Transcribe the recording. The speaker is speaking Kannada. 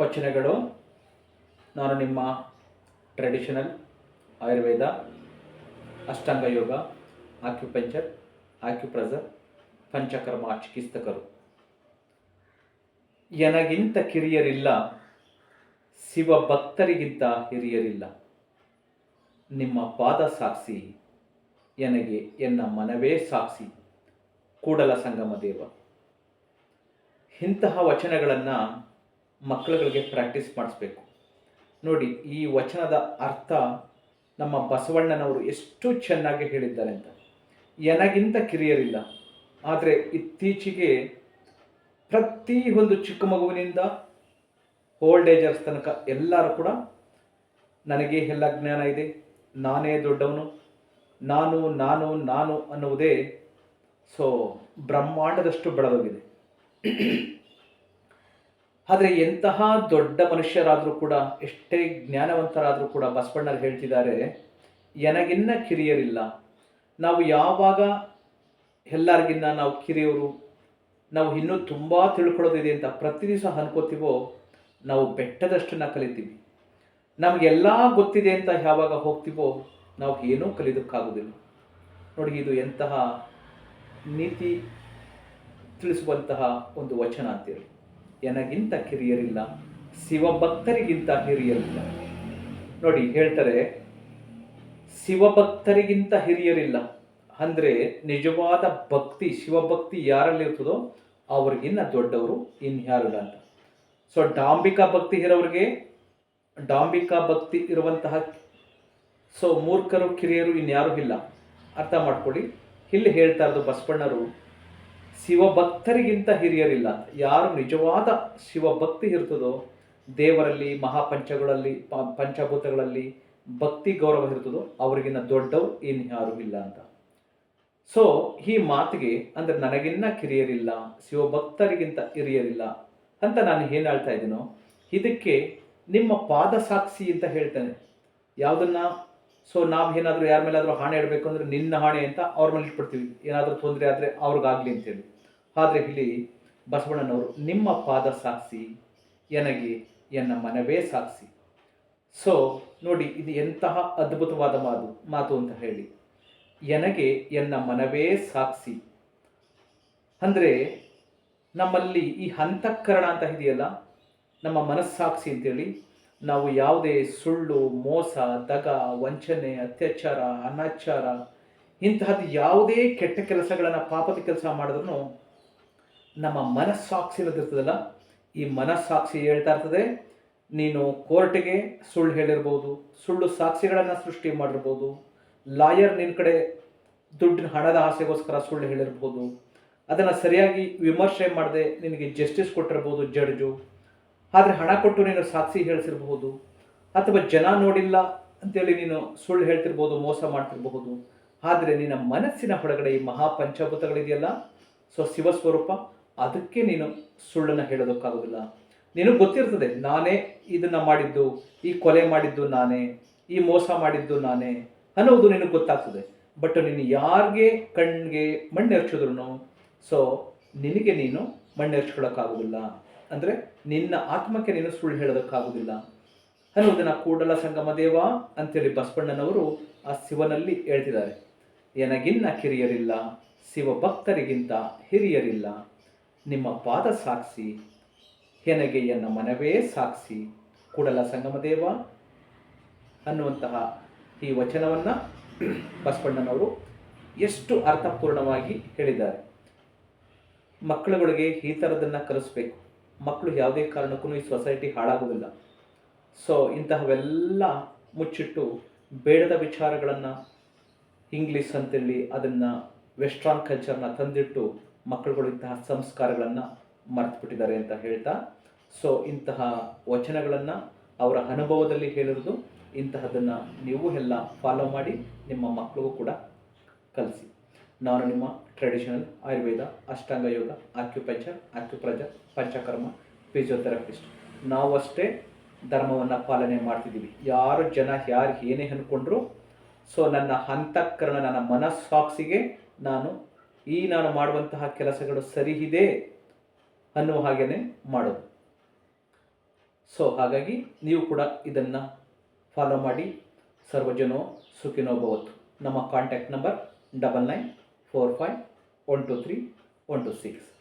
ವಚನಗಳು. ನಾನು ನಿಮ್ಮ traditional Ayurveda, Ashtanga yoga acupuncture acupressure Panchakarma ಚಿಕಿತ್ಸಕರು. ಎನಗಿಂತ ಕಿರಿಯರಿಲ್ಲ, ಶಿವ ಭಕ್ತರಿಗಿಂತ ಹಿರಿಯರಿಲ್ಲ. ನಿಮ್ಮ ಪಾದ ಸಾಕ್ಷಿ ಎನಗೆ ಎನ್ನ ಮನವೇ ಸಾಕ್ಷಿ, ಕೂಡಲ ಸಂಗಮ ದೇವ. ಇಂತಹ ವಚನಗಳನ್ನು ಮಕ್ಕಳುಗಳಿಗೆ ಪ್ರಾಕ್ಟೀಸ್ ಮಾಡಿಸ್ಬೇಕು. ನೋಡಿ, ಈ ವಚನದ ಅರ್ಥ ನಮ್ಮ ಬಸವಣ್ಣನವರು ಎಷ್ಟು ಚೆನ್ನಾಗಿ ಹೇಳಿದ್ದಾರೆ ಅಂತ. ಎನಗಿಂತ ಕಿರಿಯರಿಲ್ಲ. ಆದರೆ ಇತ್ತೀಚೆಗೆ ಪ್ರತಿ ಒಂದು ಚಿಕ್ಕ ಮಗುವಿನಿಂದ ಓಲ್ಡ್ ಏಜರ್ಸ್ ತನಕ ಎಲ್ಲರೂ ಕೂಡ ನನಗೆ ಎಲ್ಲ ಜ್ಞಾನ ಇದೆ, ನಾನೇ ದೊಡ್ಡವನು, ನಾನು ನಾನು ನಾನು ಅನ್ನುವುದೇ ಸೊ ಬ್ರಹ್ಮಾಂಡದಷ್ಟು ಬೆಳೆದೋಗಿದೆ ಆದರೆ ಎಂತಹ ದೊಡ್ಡ ಮನುಷ್ಯರಾದರೂ ಕೂಡ, ಎಷ್ಟೇ ಜ್ಞಾನವಂತರಾದರೂ ಕೂಡ ಬಸವಣ್ಣರು ಹೇಳ್ತಿದ್ದಾರೆ, ಎನಗಿನ್ನ ಕಿರಿಯರಿಲ್ಲ. ನಾವು ಯಾವಾಗ ಎಲ್ಲರಿಗಿನ್ನ ನಾವು ಕಿರಿಯವರು ನಾವು ಇನ್ನೂ ತುಂಬ ತಿಳ್ಕೊಳ್ಳೋದಿದೆ ಅಂತ ಪ್ರತಿ ದಿವಸ ಅನ್ಕೋತೀವೋ, ನಾವು ಬೆಟ್ಟದಷ್ಟನ್ನು ಕಲಿತೀವಿ. ನಮಗೆಲ್ಲ ಗೊತ್ತಿದೆ ಅಂತ ಯಾವಾಗ ಹೋಗ್ತೀವೋ, ನಾವು ಏನೂ ಕಲಿಯೋದಕ್ಕಾಗೋದಿಲ್ಲ. ನೋಡಿ, ಇದು ಎಂತಹ ನೀತಿ ತಿಳಿಸುವಂತಹ ಒಂದು ವಚನ ಅಂತೇಳಿ. ಎನಗಿಂತ ಕಿರಿಯರಿಲ್ಲ, ಶಿವಭಕ್ತರಿಗಿಂತ ಹಿರಿಯರಿಲ್ಲ. ನೋಡಿ, ಹೇಳ್ತಾರೆ, ಶಿವಭಕ್ತರಿಗಿಂತ ಹಿರಿಯರಿಲ್ಲ ಅಂದರೆ ನಿಜವಾದ ಭಕ್ತಿ, ಶಿವಭಕ್ತಿ ಯಾರಲ್ಲಿ ಇರ್ತದೋ ಅವ್ರಿಗಿನ್ನ ದೊಡ್ಡವರು ಇನ್ಯಾರಿಲ್ಲ ಅಂತ. ಸೊ ಡಾಂಬಿಕಾ ಭಕ್ತಿ ಇರೋರಿಗೆ ಡಾಂಬಿಕಾ ಭಕ್ತಿ ಇರುವಂತಹ ಸೊ ಮೂರ್ಖರು, ಕಿರಿಯರು ಇನ್ಯಾರೂ ಇಲ್ಲ. ಅರ್ಥ ಮಾಡ್ಕೊಳ್ಳಿ. ಇಲ್ಲಿ ಹೇಳ್ತಾ ಇರೋದು ಬಸವಣ್ಣರು ಶಿವಭಕ್ತರಿಗಿಂತ ಹಿರಿಯರಿಲ್ಲ. ಯಾರು ನಿಜವಾದ ಶಿವಭಕ್ತಿ ಇರ್ತದೋ, ದೇವರಲ್ಲಿ, ಮಹಾಪಂಚಗಳಲ್ಲಿ ಪಂಚಭೂತಗಳಲ್ಲಿ ಭಕ್ತಿ ಗೌರವ ಇರ್ತದೋ, ಅವರಿಗಿನ್ನ ದೊಡ್ಡವರು ಯಾರೂ ಇಲ್ಲ ಅಂತ. ಸೊ ಈ ಮಾತಿಗೆ ಅಂದರೆ ನನಗಿನ್ನ ಕಿರಿಯರಿಲ್ಲ, ಶಿವಭಕ್ತರಿಗಿಂತ ಹಿರಿಯರಿಲ್ಲ ಅಂತ ನಾನು ಏನು ಹೇಳ್ತಾ ಇದ್ದೀನೋ, ಇದಕ್ಕೆ ನಿಮ್ಮ ಪಾದ ಸಾಕ್ಷಿ ಅಂತ ಹೇಳ್ತೇನೆ. ಯಾವುದನ್ನ? ಸೊ ನಾವು ಏನಾದರೂ ಯಾರ ಮೇಲಾದರೂ ಹಾಣೆ ಇಡಬೇಕು ಅಂದರೆ ನಿನ್ನ ಹಾಣೆ ಅಂತ ಅವ್ರ ಮೇಲೆ ಇಟ್ಬಿಡ್ತೀವಿ. ಏನಾದರೂ ತೊಂದರೆ ಆದರೆ ಅವ್ರಿಗಾಗಲಿ ಅಂತೇಳಿ. ಆದರೆ ಇಲ್ಲಿ ಬಸವಣ್ಣನವರು, ನಿಮ್ಮ ಪಾದ ಸಾಕ್ಷಿ, ಎನಗೆ, ಎನ್ನ ಮನವೇ ಸಾಕ್ಷಿ. ಸೊ ನೋಡಿ, ಇದು ಎಂತಹ ಅದ್ಭುತವಾದ ಮಾತು ಮಾತು ಅಂತ ಹೇಳಿ. ಎನಗೆ, ಎನ್ನ ಮನವೇ ಸಾಕ್ಷಿ. ಅಂದರೆ ನಮ್ಮಲ್ಲಿ ಈ ಹಂತಕರಣ ಅಂತ ಇದೆಯಲ್ಲ, ನಮ್ಮ ಮನಸ್ಸಾಕ್ಷಿ ಅಂತೇಳಿ ನಾವು ಯಾವುದೇ ಸುಳ್ಳು, ಮೋಸ, ದಗ, ವಂಚನೆ, ಅತ್ಯಾಚಾರ, ಅನಾಚಾರ, ಇಂತಹದ್ದು ಯಾವುದೇ ಕೆಟ್ಟ ಕೆಲಸಗಳನ್ನು ಪಾಪದ ಕೆಲಸ ಮಾಡಿದ್ರು ನಮ್ಮ ಮನಸ್ಸಾಕ್ಷಿ ಇರೋದಿರ್ತದಲ್ಲ ಈ ಮನಸ್ಸಾಕ್ಷಿ ಹೇಳ್ತಾ ಇರ್ತದೆ, ನೀನು ಕೋರ್ಟ್ಗೆ ಸುಳ್ಳು ಹೇಳಿರ್ಬೋದು, ಸುಳ್ಳು ಸಾಕ್ಷಿಗಳನ್ನು ಸೃಷ್ಟಿ ಮಾಡಿರ್ಬೋದು, ಲಾಯರ್ ನಿನ್ನ ಕಡೆ ದುಡ್ಡಿನ ಹಣದ ಆಸೆಗೋಸ್ಕರ ಸುಳ್ಳು ಹೇಳಿರ್ಬೋದು, ಅದನ್ನು ಸರಿಯಾಗಿ ವಿಮರ್ಶೆ ಮಾಡದೆ ನಿನಗೆ ಜಸ್ಟಿಸ್ ಕೊಟ್ಟಿರ್ಬೋದು ಜಡ್ಜು. ಆದರೆ ಹಣ ಕೊಟ್ಟು ನೀನು ಸಾಕ್ಷಿ ಹೇಳಿಸಿರಬಹುದು ಅಥವಾ ಜನ ನೋಡಿಲ್ಲ ಅಂತೇಳಿ ನೀನು ಸುಳ್ಳು ಹೇಳ್ತಿರ್ಬೋದು, ಮೋಸ ಮಾಡ್ತಿರಬಹುದು. ಆದರೆ ನಿನ್ನ ಮನಸ್ಸಿನ ಹೊರಗಡೆ ಈ ಮಹಾಪಂಚಭೂತಗಳಿದೆಯಲ್ಲ ಸೊ ಶಿವಸ್ವರೂಪ ಅದಕ್ಕೆ ನೀನು ಸುಳ್ಳನ್ನು ಹೇಳೋದಕ್ಕಾಗೋದಿಲ್ಲ. ನಿನಗೆ ಗೊತ್ತಿರ್ತದೆ, ನಾನೇ ಇದನ್ನು ಮಾಡಿದ್ದು, ಈ ಕೊಲೆ ಮಾಡಿದ್ದು ನಾನೇ, ಈ ಮೋಸ ಮಾಡಿದ್ದು ನಾನೇ ಅನ್ನೋದು ನಿನಗೆ ಗೊತ್ತಾಗ್ತದೆ. ಬಟ್ ನೀನು ಯಾರಿಗೆ ಕಣ್ಣಿಗೆ ಮಣ್ಣೆರ್ಚಿದ್ರು ಸೊ ನಿನಗೆ ನೀನು ಮಣ್ಣೆರ್ಚ್ಕೊಳ್ಳೋಕ್ಕಾಗೋದಿಲ್ಲ ಅಂದರೆ ನಿನ್ನ ಆತ್ಮಕ್ಕೆ ನೀನು ಸುಳ್ಳು ಹೇಳೋದಕ್ಕಾಗೋದಿಲ್ಲ ಅನ್ನೋದನ್ನು ಕೂಡಲ ಸಂಗಮ ದೇವ ಅಂತೇಳಿ ಬಸವಣ್ಣನವರು ಆ ಶಿವನಲ್ಲಿ ಹೇಳ್ತಿದ್ದಾರೆ. ಎನಗಿನ್ನ ಕಿರಿಯರಿಲ್ಲ, ಶಿವಭಕ್ತರಿಗಿಂತ ಹಿರಿಯರಿಲ್ಲ. ನಿಮ್ಮ ಪಾದ ಸಾಕ್ಷಿ ಹೆನಗೆ ಎನ್ನ ಮನವೇ ಸಾಕ್ಷಿ. ಕೂಡಲ ಸಂಗಮ ದೇವ. ಅನ್ನುವಂತಹ ಈ ವಚನವನ್ನು ಬಸವಣ್ಣನವರು ಎಷ್ಟು ಅರ್ಥಪೂರ್ಣವಾಗಿ ಹೇಳಿದ್ದಾರೆ. ಮಕ್ಕಳುಗಳಿಗೆ ಈ ಥರದನ್ನು ಕಲಿಸ್ಬೇಕು. ಮಕ್ಕಳು ಯಾವುದೇ ಕಾರಣಕ್ಕೂ ಈ ಸೊಸೈಟಿ ಹಾಳಾಗೋದಿಲ್ಲ ಸೊ ಇಂತಹವೆಲ್ಲ ಮುಚ್ಚಿಟ್ಟು ಬೇಡದ ವಿಚಾರಗಳನ್ನು ಇಂಗ್ಲೀಷ್ ಅಂತೇಳಿ ಅದನ್ನು ವೆಸ್ಟ್ರಾನ್ ಕಲ್ಚರ್ನ ತಂದಿಟ್ಟು ಮಕ್ಕಳುಗಳು ಇಂತಹ ಸಂಸ್ಕಾರಗಳನ್ನು ಮರೆತುಬಿಟ್ಟಿದ್ದಾರೆ ಅಂತ ಹೇಳ್ತಾ ಸೊ ಇಂತಹ ವಚನಗಳನ್ನು ಅವರ ಅನುಭವದಲ್ಲಿ ಹೇಳಿರೋದು, ಇಂತಹದನ್ನು ನೀವು ಎಲ್ಲ ಫಾಲೋ ಮಾಡಿ ನಿಮ್ಮ ಮಕ್ಕಳಿಗೂ ಕೂಡ ಕಲಿಸಿ. ನಾನು ನಿಮ್ಮ traditional Ayurveda Ashtanga yoga acupuncture acupressure Panchakarma physiotherapist ನಾವು ಅಷ್ಟೇ ಧರ್ಮವನ್ನು ಪಾಲನೆ ಮಾಡ್ತಿದ್ದೀವಿ. ಯಾರು ಜನ, ಯಾರು ಏನೇ ಅಂದ್ಕೊಂಡ್ರು, ಸೊ ನನ್ನ ಹಂತಕರಣ, ನನ್ನ ಮನಸ್ಸಾಕ್ಷಿಗೆ ನಾನು ಈ ನಾನು ಮಾಡುವಂತಹ ಕೆಲಸಗಳು ಸರಿ ಇದೆ ಅನ್ನುವ ಹಾಗೇನೆ ಮಾಡೋದು. ಸೊ ಹಾಗಾಗಿ ನೀವು ಕೂಡ ಇದನ್ನು ಫಾಲೋ ಮಾಡಿ. ಸರ್ವಜನೋ ಸುಖಿನೋ ನಮ್ಮ contact number double nine four five onto 3 onto 6